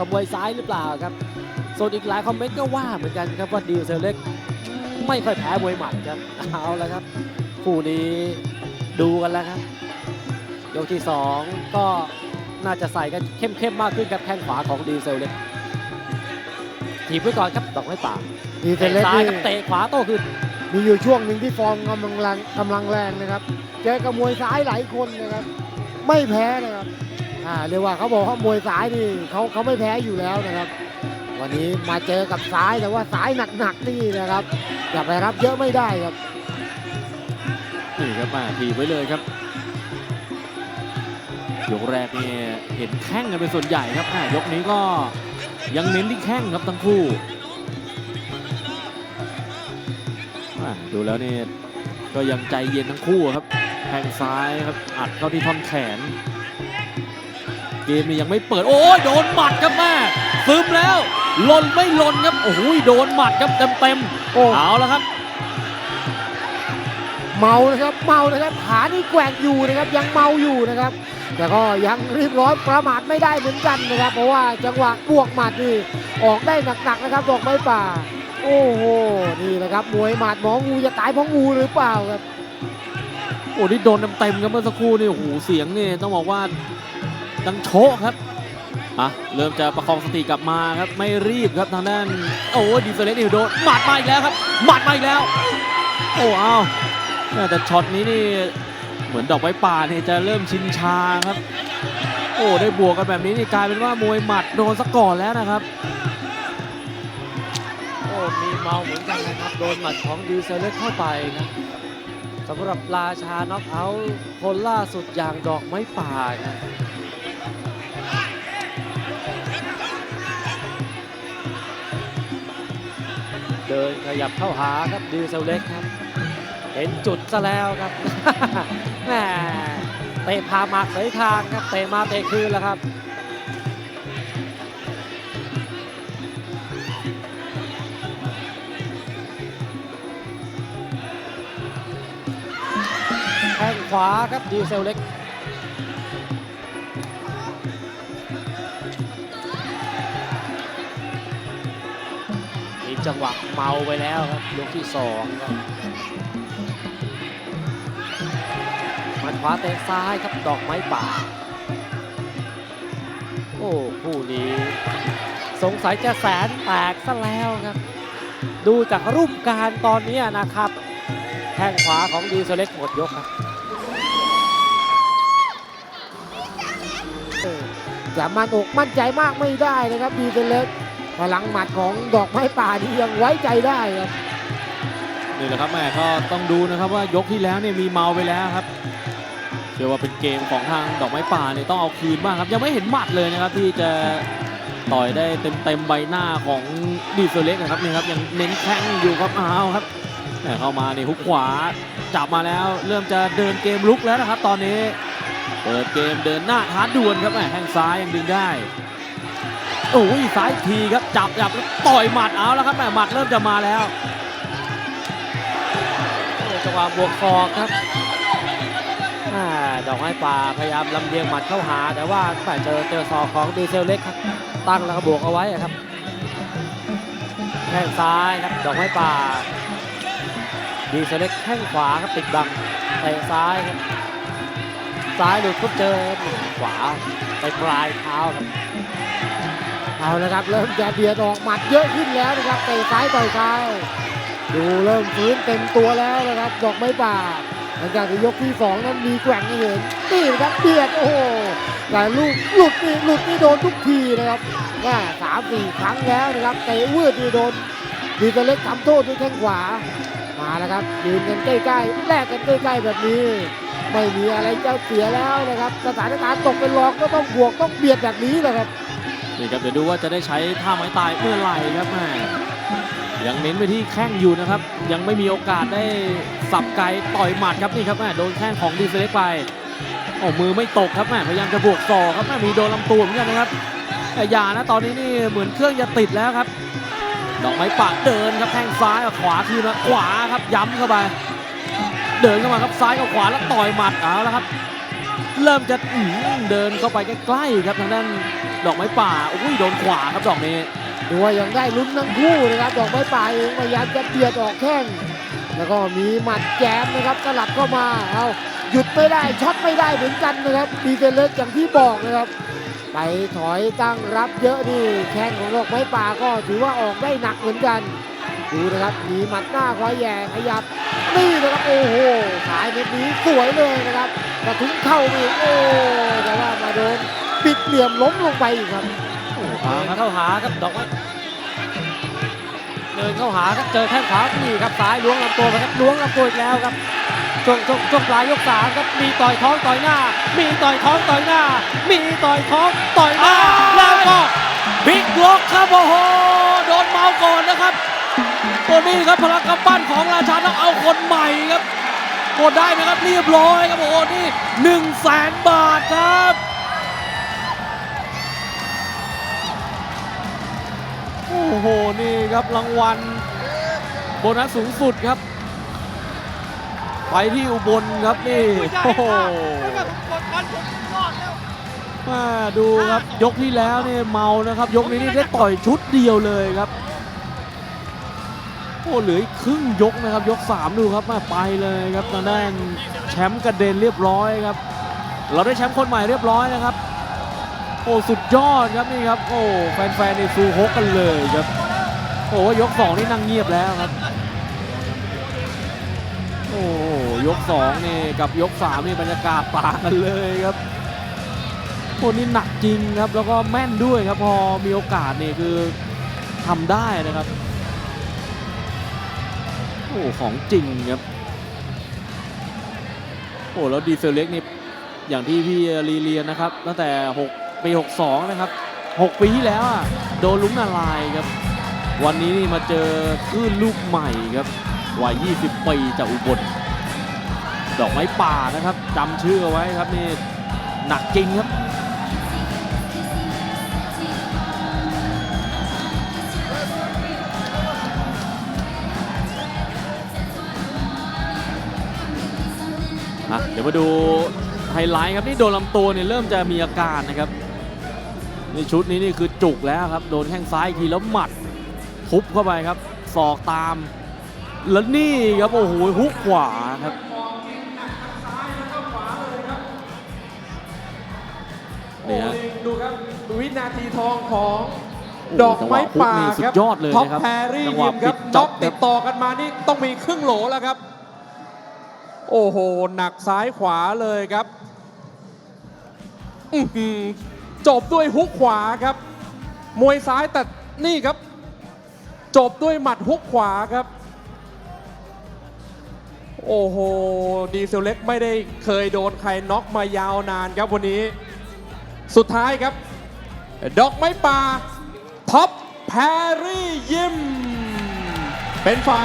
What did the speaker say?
ขบวยซ้ายหรือเปล่าครับส่วนอีกหลายคอมเมนต์ก็ว่าเหมือนกันครับว่าดีเซลเล็ก ไม่ค่อยแพ้มวยหมัดครับเอาแล้วครับคู่นี้ดูกันแล้วครับยกที่สองก็น่าจะใส่กันเข้มๆมากขึ้นครับแข้งขวาของดีเซลเล็กถีบไว้ก่อนครับดอกไม้ป่าดีเซเตะลเล็กซ้ายนี่ครับเตะขวาโต้ขึ้นมีอยู่ช่วงหนึ่งที่ฟอร์มกำลังแรงกำลังแรงนะครับเจอกับมวยซ้ายหลายคนนะครับ ไม่แพ้นะครับ อ่าเรียกว่าเขาบอกว่ามวยซ้ายนี่เขาเขาไม่แพ้อยู่แล้วนะครับ วันนี้มาเจอกับซ้ายแต่ว่าซ้ายหนักๆนี่นะครับอย่าไปรับเยอะไม่ได้ครับนี่ครับมาทีไว้เลยครับยกแรกนี่เห็นแข้งกันเป็นส่วนใหญ่ครับยกนี้ก็ยังเน้นที่แข้งครับทั้งคู่ดูแล้วนี่ก็ยังใจเย็นทั้งคู่ครับแข้งซ้ายครับอัดเข้าที่ท่อนแขน เกมนี่ยังไม่เปิด โอ้ยโดนหมัดครับแม่ซึมแล้วหล่นไม่หล่นครับโอ้โหโดนหมัดครับเต็มเต็มๆโอ้เอาแล้วครับ เมานะครับเมานะครับขานี่แกว่งอยู่นะครับยังเมาอยู่นะครับ แต่ก็ยังรีบร้อนประมาทไม่ได้เหมือนกันนะครับ เพราะว่าจังหวะบวกหมัดนี่ออกได้หนักๆนะครับดอกไม้ป่า โอ้โหนี่นะครับมวยหมัดหมองูจะตายเพราะงูหรือเปล่าครับโอ้นี่โดนเต็มๆครับเมื่อสักครู่นี่โอ้โหเสียงนี่ต้องบอกว่า ดังโชะครับอะเริ่มจะประคองสติกลับมาครับไม่รีบครับทางด้านโอ้ดีเฟลเลสนี่โดนหมัดมาอีกแล้วครับหมัดมาอีกแล้วโอ้เอาแม่แต่ช็อตนี้นี่เหมือนดอกไม้ป่าเนี่ยจะเริ่มชินชาครับโอ้ได้บวกกันแบบนี้นี่กลายเป็นว่ามวยหมัดโดนซะก่อนแล้วนะครับโอ้มีเมาเหมือนกันนะครับโดนหมัดของดีเซลเล็กเข้าไปครับสำหรับราชาน็อกเอาท์คนล่าสุดอย่างดอกไม้ป่าครั เดินขยับเข้าหาครับดีเซลเล็กครับ เห็นจุดซะแล้วครับแหมเตะพามากเสยคางครับเตะมาเตะคืนแล้วครับแข้งขวาครับดีเซลเล็ก จังหวะเมาไปแล้วครับยกที่สองครับมันขวาเตะซ้ายครับดอกไม้ป่า โอ้คู่นี้ สงสัยจะแสนแตกซะแล้วครับ ดูจากรูปการตอนนี้นะครับแข้งขวาของดีเซลเล็กหมดยกครับจะมั่นอกมั่นใจมากไม่ได้นะครับดีเซลเล็ก พลังหมัดของดอกไม้ป่านี่ยังไว้ใจได้ครับนี่แหละครับแม่ก็ต้องดูนะครับว่ายกที่แล้วเนี่ยมีเมาไปแล้วครับเชื่อว่าเป็นเกมของทางดอกไม้ป่าเนี่ยต้องเอาคืนบ้างครับยังไม่เห็นหมัดเลยนะครับที่จะต่อยได้เต็มๆใบหน้าของดีเซลเล็กนะครับนี่ครับยังเน้นแข้งอยู่ครับอ้าวครับแม่เข้ามาในฮุกขวาจับมาแล้ว เริ่มจะเดินเกมลุกแล้วนะครับ ตอนนี้เปิดเกมเดินหน้าท้าดวลครับแม่แข้งซ้ายยังดึงได้ โอ้ยซ้ายทีครับจับจับแล้วต่อยหมัดเอาแล้วครับแม่หมัดเริ่มจะมาแล้วจังหวะบวกศอกครับอ่าดอกไม้ป่าพยายามลำเลียงหมัดเข้าหา แต่ว่าแม่เจอเจอศอกของดีเซลเล็กครับตั้งแล้วก็บวกเอาไว้ครับแข้งซ้ายครับดอกไม้ป่า ดีเซลเล็กแข้งขวาครับติดบังเตะซ้ายครับซ้ายหลุดปุ๊บเจอขวาไปปลายเท้าครับ เอาละครับเริ่มจะเบียดออกหมัดเยอะขึ้นแล้วนะครับเตะซ้ายต่อยซ้ายดูเริ่มฟื้นเต็มตัวแล้วนะครับดอกไม้ป่าหลังจากที่ยกที่สองนั้นมีแกว่งให้เห็นนี่นะครับเบียดโอ้โหแต่ลูกหลุดนี่หลุดนี่โดนทุกทีนะครับว่าสามสี่ครั้งแล้วนะครับเตะวืดนี่โดนดีเซลเล็กทำโทษด้วยแข้งขวามาแล้วครับยืนกันใกล้ๆแลกกันใกล้ๆแบบนี้ ไม่มีอะไรจะเสียแล้วนะครับ สถานการณ์ตกเป็นรองก็ต้องบวกต้องเบียดแบบนี้แหละครับ นี่ครับเดี๋ยวดูว่าจะได้ใช้ท่าไม้ตายเมื่อไหร่ครับแม่ยังเน้นไปที่แข้งอยู่นะครับ ยังไม่มีโอกาสได้สับไกต่อยหมัดครับนี่ครับแม่โดนแข้งของดีเซเล็กไปโอ้มือไม่ตกครับแม่พยายามจะบวกศอครับแม่มีโดนลำตัวเหมือนกันนะครับแต่อยานะตอนนี้นี่เหมือนเครื่องจะติดแล้วครับดอกไม้ปะเดินครับแข้งซ้ายกับขวาคืนมาขวาครับย้ำเข้าไป เดินเข้ามาครับซ้ายกับขวาแล้วต่อยหมัดเอาแล้วครับ เริ่มจะเดินเข้าไปใกล้ๆครับทางด้านดอกไม้ป่าอุ้ยโดนขวาครับดอกนี้ดูว่ายังได้ลุ้นทั้งคู่นะครับ ดอกไม้ป่าเองพยายามจะเบียดออกแข้งแล้วก็มีหมัดแจมนะครับสลับเข้ามาเอาหยุดไม่ได้ช็อตไม่ได้เหมือนกันนะครับดีเซลเล็กอย่างที่บอกนะครับ ไปถอยตั้งรับเยอะนี่แข้งของดอกไม้ป่าก็ถือว่าออกได้หนักเหมือนกันดูนะครับมีหมัดหน้าคอยแย่ขยับนี่นะครับโอ้โหสายเม็ดนี้สวยเลยนะครับ กระทุ้งเข้าไปอีกโอ้แต่ว่ามาโดนปิดเหลี่ยมล้มลงไปอีกครับโอ้โหเดินเข้าหาครับดอกไม้เดินเข้าหาครับเจอแข้งขวานี่ครับซ้ายล้วงลำตัวไปครับล้วงลำตัวอีกแล้วครับช่วงช่วงช่วงปลายยกสามครับมีต่อยท้องต่อยหน้า มีต่อยท้องต่อยหน้า มีต่อยท้องต่อยหน้าแล้วก็พลิกล็อกครับโอ้โหโดนเมาก่อนนะครับตัวนี้ครับพลังกำปั้นของราชาต้องเอาคนใหม่ครับ กดได้ไหมครับเรียบร้อยครับโอ้โหนี่หนึ่งแสนบาทครับโอ้โหนี่ครับรางวัลโบนัสสูงสุดครับ ไปที่อุบลครับนี่โอ้โหมาดูครับยกที่แล้วเนี่ยเมานะครับ ยกนี้นี่ได้ต่อยชุดเดียวเลยครับ โอ้เหลืออีกครึ่งยกนะครับ ยก 3 ดูครับมาไปเลยครับทางด้นแชมป์กระเด็นเรียบร้อยครับ เราได้แชมป์คนใหม่เรียบร้อยนะครับ โอ้สุดยอดครับนี่ครับ โอ้แฟนๆในซูฮกกันเลยครับโอ้ยกสองนี่นั่งเงียบแล้วครับ โอ้ยกสองนี่กับยกสามนี่บรรยากาศต่างกันเลยครับโอ้นี่หนักจริงครับแล้วก็แม่นด้วยครับพอมีโอกาสนี่คือทำได้นะครับ อ้ของจริงครับ โอ้แล้วดีเซลเล็กนี่อย่างที่พี่รีเรียนนะครับ ตั้งแต่ 6 ปี 62 นะครับ 6 ปีที่แล้วอะโดนลุ้มนาลายครับ วันนี้นี่มาเจอคลื่นลูกใหม่ครับวัย 20 ปีจากอุบลดอกไม้ป่านะครับจำชื่อเอาไว้ครับนี่หนักจริงครับ อะเดี๋ยวมาดูไฮไลท์ครับนี่โดนลำตัวเนี่ยเริ่มจะมีอาการนะครับนี่ชุดนี้นี่คือจุกแล้วครับโดนแข้งซ้ายอีกทีแล้วหมัดทุบเข้าไปครับศอกตาม แล้วนี่ครับโอ้โหฮุกขวาครับนี่ฮะดูครับวินาทีทองของโอ้ดอกไม้ป่าจังหวะฮุกนี่สุครัดบยอดเลยท็อปนะครับแพรรี่จังหวะยิมครับปิดจ็น็ออบกครับติดต่อกันมานี่ต้องมีครึ่งโหลแล้วครับ โอ้โห หนักซ้ายขวาเลยครับจบด้วยฮุกขวาครับ มวยซ้ายแต่นี่ครับ จบด้วยหมัดฮุกขวาครับ โอ้โห ดีเซลเล็กไม่ได้เคยโดนใครน็อกมายาวนานครับวันนี้ สุดท้ายครับ ดอกไม้ป่าท็อปแพรรี่ยิมเป็นฝ่าย